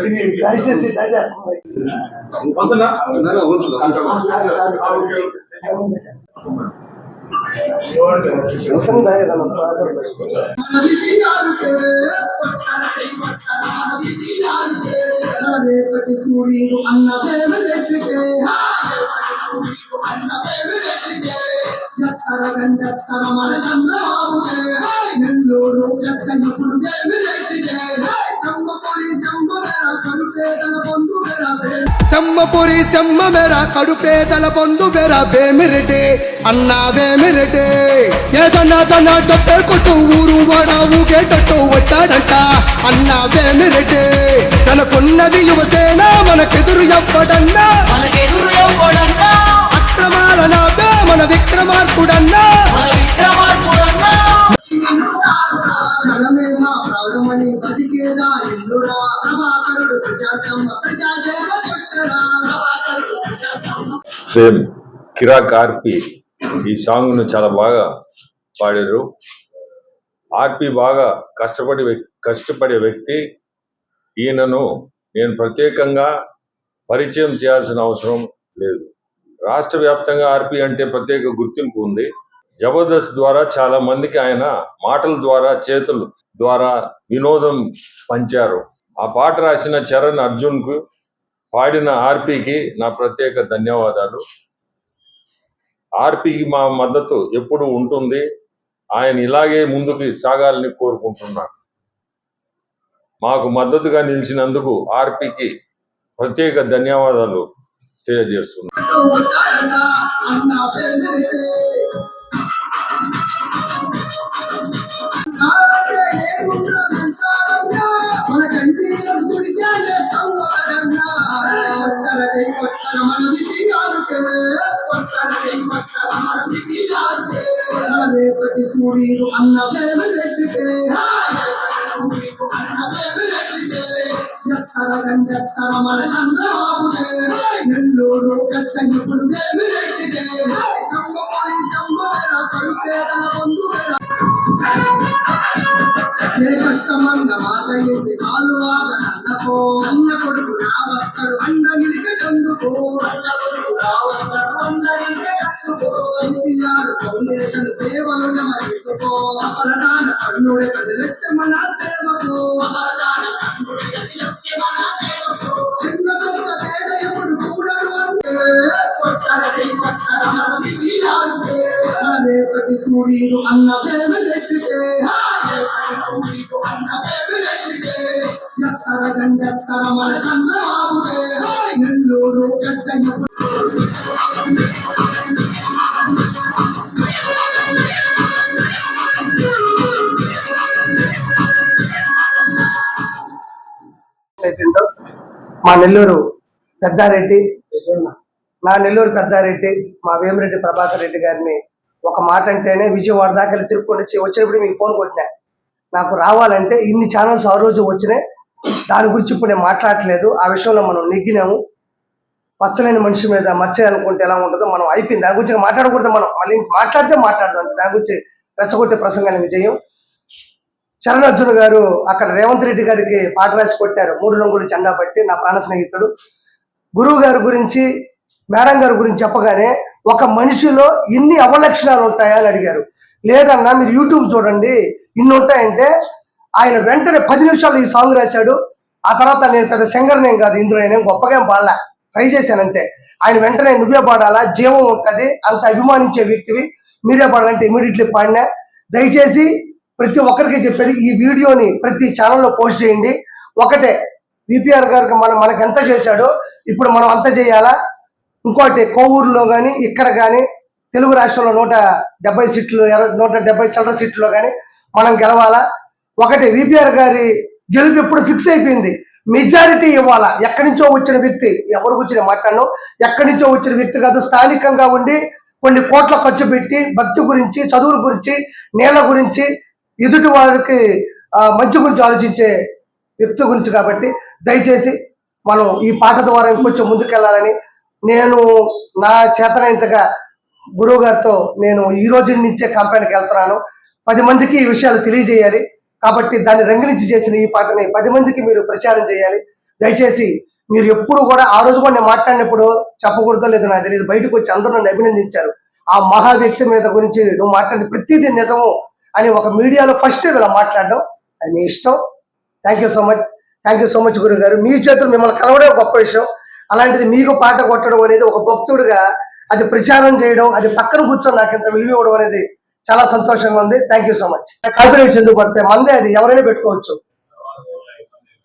ఇది దయచేసి దయచేస్తుంది రేపటి సూర్యుడు అన్న వేవరెత్తితే ఎత్తర గంటెత్తర మన చంద్రబాబుదే నెల్లూరు ఎక్క ఇప్పుడు వేవరెత్తితే సెమ్మపురి సెమ్మ మెర కడుపేదల పొందు మెర వేమిరెడ్డి అన్నా వేమిరెడ్డి. ఏదన్నా తన డబ్బే కొట్టు ఊరు వాడ ఊగేటట్టు వచ్చాడంట అన్నా వేమిరెడ్డి. తనకున్నది యువసేన మనకెదురు ఎవ్వడన్నా. అక్రమాల నాపే మన విక్రమార్కుడన్నా మన విక్రమార్కుడన్నా. సేమ్ కిరాక్ ఆర్పి ఈ సాంగ్ను చాలా బాగా పాడారు. ఆర్పి బాగా కష్టపడి కష్టపడే వ్యక్తి. ఈయనను నేను ప్రత్యేకంగా పరిచయం చేయాల్సిన అవసరం లేదు. రాష్ట్ర వ్యాప్తంగా ఆర్పి అంటే ప్రత్యేక గుర్తింపు ఉంది. జబర్దస్త్ ద్వారా చాలా మందికి ఆయన మాటల ద్వారా చేతుల ద్వారా వినోదం పంచారు. ఆ పాట రాసిన చరణ్ అర్జున్కు పాడిన ఆర్పికి నా ప్రత్యేక ధన్యవాదాలు. ఆర్పికి మా మద్దతు ఎప్పుడు ఉంటుంది. ఆయన ఇలాగే ముందుకు సాగాలని కోరుకుంటున్నాను. మాకు మద్దతుగా నిలిచినందుకు ఆర్పికి ప్రత్యేక ధన్యవాదాలు తెలియజేస్తున్నాను. ఎత్తర మన చంద్రబాబుదే నెల్లూరు ఎట్ట ఇప్పుడు వేమిరెడ్డిదే చంపమారి చంపవేర కడుపేదల పొందువేర ఏ కష్టమన్న మాట ఏంటి? కాలు ఆగనన్నకో. అన్న కొడుకు నా వస్తాడు అన్న నిలిచేటందుకు అన్న కొడుకు నా వస్తాడు అన్న నిలిచేటందుకు ఎన్టీఆర్ ఫౌండేషన్ సేవలు నెమరేసుకో అపరదాన కర్ణుడే కదిలెచ్చమన సేవకు అపరదాన కర్ణుడే కదిలెచ్చమన సేవకు చిన్న పెద్ద తేడా ఎప్పుడు చూడడు అంటే రేపటి సూర్యుడు అన్న వేవరెత్తితే రేపటి సూర్యుడు అన్న ఎత్తర మన చంద్రబాబుదే. నెల్లూరు ఎట్ట ఎప్పుడు మా నెల్లూరు పెద్దారెడ్డి నా నెల్లూరు పెద్దారెడ్డి మా వేమిరెడ్డి ప్రభాకర్ రెడ్డి గారిని ఒక మాట అంటేనే విజయవాడ దాకా వెళ్ళి తిరుక్కొని వచ్చి వచ్చినప్పుడు మీకు ఫోన్ కొట్టినా. నాకు రావాలంటే ఇన్ని ఛానల్స్ ఆ రోజు వచ్చినాయి. దాని గురించి ఇప్పుడు నేను మాట్లాడట్లేదు. ఆ విషయంలో మనం నెగ్గినాము. పచ్చలేని మనిషి మీద మచ్చ అనుకుంటే ఎలా ఉంటుందో మనం అయిపోయింది. దాని గురించి మాట్లాడకూడదు మనం. మళ్ళీ మాట్లాడితే మాట్లాడదాం. దాని గురించి రెచ్చగొట్టే ప్రసంగాన్ని విజయం చరణ్ గారు అక్కడ రేవంత్ రెడ్డి గారికి పాట రాసి కొట్టారు. మూడు రంగులు జెండా పట్టి నా ప్రాణ స్నేహితుడు. గురువు గారి గురించి మేడం గారి గురించి చెప్పగానే ఒక మనిషిలో ఇన్ని అవలక్షణాలు ఉంటాయా అని అడిగారు. లేదన్నా మీరు యూట్యూబ్ చూడండి ఇన్ని ఉంటాయంటే ఆయన వెంటనే పది నిమిషాలు ఈ సాంగ్ రాశాడు. ఆ తర్వాత నేను పెద్ద సింగర్ నేను కాదు ఇందులో నేను గొప్పగా పాడలే. ట్రై చేశానంతే. ఆయన వెంటనే నువ్వే పాడాలా జీవం ఉంటుంది అంత అభిమానించే వ్యక్తివి మీరే పాడాలంటే ఇమీడియట్లీ పాడినా. దయచేసి ప్రతి ఒక్కరికి చెప్పేది ఈ వీడియోని ప్రతి ఛానల్లో పోస్ట్ చేయండి. ఒకటే విపిఆర్ గారికి మనం మనకి ఎంత చేశాడో ఇప్పుడు మనం అంత చేయాలా? ఇంకోటి కోవూరులో కానీ ఇక్కడ కానీ తెలుగు రాష్ట్రంలో నూట డెబ్బై సీట్లు నూట డెబ్బై చిల్లర సీట్లో కానీ మనం గెలవాలా? ఒకటి విపిఆర్ గారి గెలుపు ఎప్పుడు ఫిక్స్ అయిపోయింది. మెజారిటీ ఇవ్వాలా? ఎక్కడి నుంచో వచ్చిన వ్యక్తి ఎవరు వచ్చిన మాట్లాడను? ఎక్కడి నుంచో వచ్చిన వ్యక్తి కాదు స్థానికంగా ఉండి కొన్ని కోట్ల ఖర్చు పెట్టి భక్తి గురించి చదువుల గురించి నేల గురించి ఎదుటి వారికి మంచి గురించి ఆలోచించే వ్యక్తి గురించి కాబట్టి దయచేసి మనం ఈ పాట ద్వారా ఇంకొంచెం ముందుకెళ్ళాలని నేను నా చేతనైనంతగా గురువు గారితో నేను ఈ రోజు నుంచే కంపెనీకి వెళ్తున్నాను. పది మందికి ఈ విషయాలు తెలియజేయాలి. కాబట్టి దాన్ని రంగులించి చేసిన ఈ పాటని పది మందికి మీరు ప్రచారం చేయాలి. దయచేసి మీరు ఎప్పుడు కూడా ఆ రోజు కూడా నేను మాట్లాడినప్పుడు చెప్పకూడదో లేదో నాకు తెలియదు. బయటకు వచ్చి అందరూ నన్ను అభినందించారు. ఆ మహా వ్యక్తి మీద గురించి నువ్వు మాట్లాడి ప్రతిదీ నిజము. అని ఒక మీడియాలో ఫస్ట్ ఇలా మాట్లాడడం అది మీ ఇష్టం. Thank you so much thank you so much గురువు గారు మీ చేతులు మిమ్మల్ని కలవడే గొప్ప విషయం. అలాంటిది మీకు పాట కొట్టడం అనేది ఒక భక్తుడిగా అది ప్రచారం చేయడం అది పక్కన కూర్చొని నాకు ఇంత విలువ ఇవ్వడం అనేది చాలా సంతోషంగా ఉంది. Thank you so much confidence ఎందుకు పడితే మందే అది ఎవరైనా పెట్టుకోవచ్చు.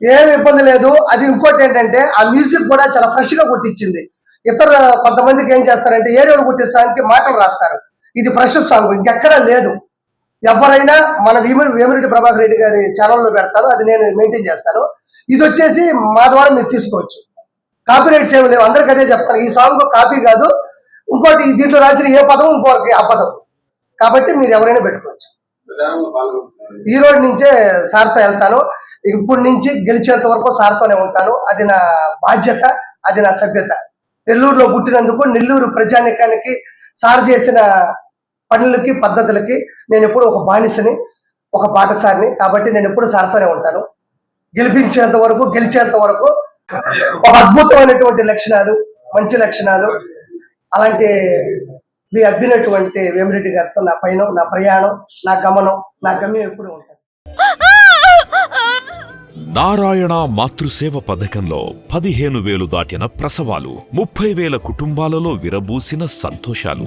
ఏం ఇబ్బంది లేదు. అది ఇంకోటి ఏంటంటే ఆ మ్యూజిక్ కూడా చాలా ఫ్రెష్గా కొట్టించింది. ఇతర కొంతమందికి ఏం చేస్తారంటే ఏరియాలు కొట్టే సాంగ్కి మాటలు రాస్తారు. ఇది ఫ్రెష్ సాంగ్ ఇంకెక్కడా లేదు. ఎవరైనా మన వేమిరెడ్డి వేమిరెడ్డి ప్రభాకర్ రెడ్డి గారి ఛానల్లో పెడతాను అది నేను మెయింటైన్ చేస్తాను. ఇది వచ్చేసి మా ద్వారా మీరు తీసుకోవచ్చు. కాపీ రైట్స్ ఏమి లేవు. అందరికి అదే చెప్తాను. ఈ సాంగ్ కాపీ కాదు. ఇంకోటి దీంట్లో రాసిన ఏ పదం ఇంకోటి ఆ పదం కాబట్టి మీరు ఎవరైనా పెట్టుకోవచ్చు. ఈ రోజు నుంచే సార్తో వెళ్తాను. ఇప్పటి నుంచి గెలిచేంత వరకు సార్తోనే ఉంటాను. అది నా బాధ్యత అది నా సభ్యత. నెల్లూరులో పుట్టినందుకు నెల్లూరు ప్రజానికానికి సార్ చేసిన పనులకి పద్ధతులకి నేను ఎప్పుడు ఒక బానిసని ఒక పాఠశాలని కాబట్టి నేను ఎప్పుడు సార్తోనే ఉంటాను. గెలిపించేంత వరకు గెలిచేంత వరకు ఒక అద్భుతమైనటువంటి లక్షణాలు మంచి లక్షణాలు అలాంటి మీ అబ్బినటువంటి వేమిరెడ్డి గారితో నా పైన నా ప్రయాణం నా గమనం నా గమ్యం ఎప్పుడు ఉంటుంది. నారాయణ మాతృసేవ పథకంలో పదిహేను వేలు దాటిన ప్రసవాలు ముప్పై వేల కుటుంబాలలో విరబూసిన సంతోషాలు.